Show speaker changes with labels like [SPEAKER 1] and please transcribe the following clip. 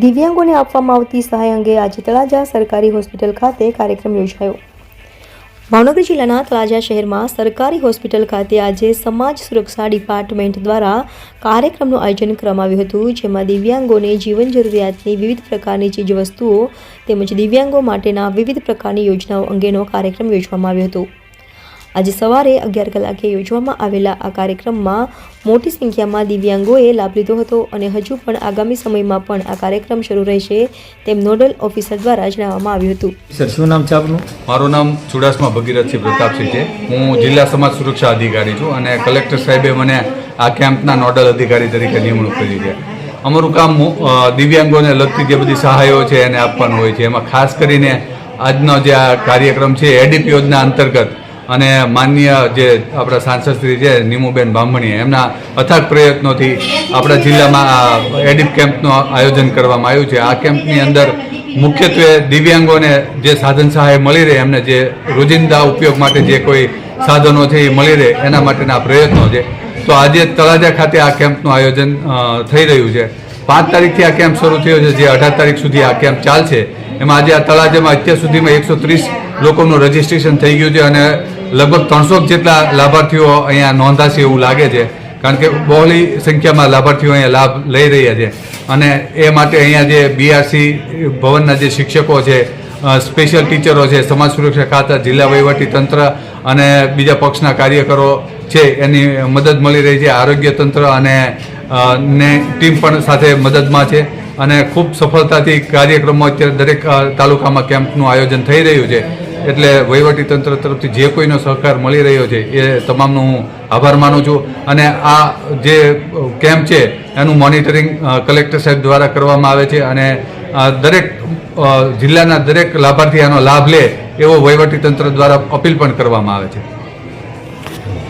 [SPEAKER 1] દિવ્યાંગોને આપવામાં આવતી સહાય અંગે આજે તળાજા સરકારી હોસ્પિટલ ખાતે કાર્યક્રમ યોજાયો. ભાવનગર જિલ્લાના તળાજા શહેરમાં સરકારી હોસ્પિટલ ખાતે આજે સમાજ સુરક્ષા ડિપાર્ટમેન્ટ દ્વારા કાર્યક્રમનું આયોજન કરવામાં આવ્યું હતું, જેમાં દિવ્યાંગોને જીવન જરૂરિયાતની વિવિધ પ્રકારની ચીજવસ્તુઓ તેમજ દિવ્યાંગો માટેના વિવિધ પ્રકારની યોજનાઓ અંગેનો કાર્યક્રમ યોજવામાં આવ્યો હતો. આજે સવારે અગિયાર કલાકે યોજવામાં આવેલા આ કાર્યક્રમમાં મોટી સંખ્યામાં દિવ્યાંગોએ લાભ લીધો હતો અને હજુ પણ આગામી સમયમાં પણ આ કાર્યક્રમ શરૂ રહેશે તેમ નોડલ ઓફિસર દ્વારા જણાવવામાં આવ્યું હતું.
[SPEAKER 2] સર શું નામ છે આપનું?
[SPEAKER 3] મારું નામ ચુડાસમા ભગીરથસિંહ પ્રતાપસિંહ છે. હું જિલ્લા સમાજ સુરક્ષા અધિકારી છું અને કલેક્ટર સાહેબે મને આ કેમ્પના નોડલ અધિકારી તરીકે નિમણૂક કરી છે. અમારું કામ મુ- દિવ્યાંગોને લગતી જે બધી સહાયો છે એને આપવાનું હોય છે. એમાં ખાસ કરીને આજનો જે આ કાર્યક્રમ છે એડીપી યોજના અંતર્ગત અને માનનીય જે આપણા સાંસદ શ્રી છે નીમુબેન બામણીએ, એમના અથાગ પ્રયત્નોથી આપણા જિલ્લામાં એડિપ કેમ્પનું આયોજન કરવામાં આવ્યું છે. આ કેમ્પની અંદર મુખ્યત્વે દિવ્યાંગોને જે સાધન સહાય મળી રહે, એમને જે રોજિંદા ઉપયોગ માટે જે કોઈ સાધનો છે એ મળી રહે, એના માટેના પ્રયત્નો છે. તો આજે તળાજા ખાતે આ કેમ્પનું આયોજન થઈ રહ્યું છે. પાંચ તારીખથી આ કેમ્પ શરૂ થયો છે, જે અઢાર તારીખ સુધી આ કેમ્પ ચાલશે. એમાં આજે આ તળાજામાં અત્યાર સુધીમાં એકસો ત્રીસ લોકોનું રજીસ્ટ્રેશન થઈ ગયું છે અને લગભગ ત્રણસો જેટલા લાભાર્થીઓ અહીંયા નોંધાશે એવું લાગે છે. કારણ કે બહોળી સંખ્યામાં લાભાર્થીઓ અહીંયા લાભ લઈ રહ્યા છે. અને એ માટે અહીંયા જે બીઆરસી ભવનના જે શિક્ષકો છે સ્પેશિયલ ટીચરો છે, સમાજ સુરક્ષા ખાતા, જિલ્લા વહીવટી તંત્ર અને બીજા પક્ષના કાર્યકરો છે, એની મદદ મળી રહી છે. આરોગ્ય તંત્ર અને ને ટીમ પણ સાથે મદદમાં છે. અને ખૂબ સફળતાથી કાર્યક્રમો અત્યારે દરેક તાલુકામાં કેમ્પનું આયોજન થઈ રહ્યું છે. એટલે વહીવટી તંત્ર તરફથી જે કોઈનો સહકાર મળી રહ્યો છે, એ તમામનો હું આભાર માનું છું. અને આ જે કેમ્પ છે, એનું મોનિટરિંગ કલેક્ટર સાહેબ દ્વારા કરવામાં આવે છે અને દરેક જિલ્લાના દરેક લાભાર્થી આનો લાભ લે એવો વહીવટી તંત્ર દ્વારા અપીલ પણ કરવામાં આવે છે.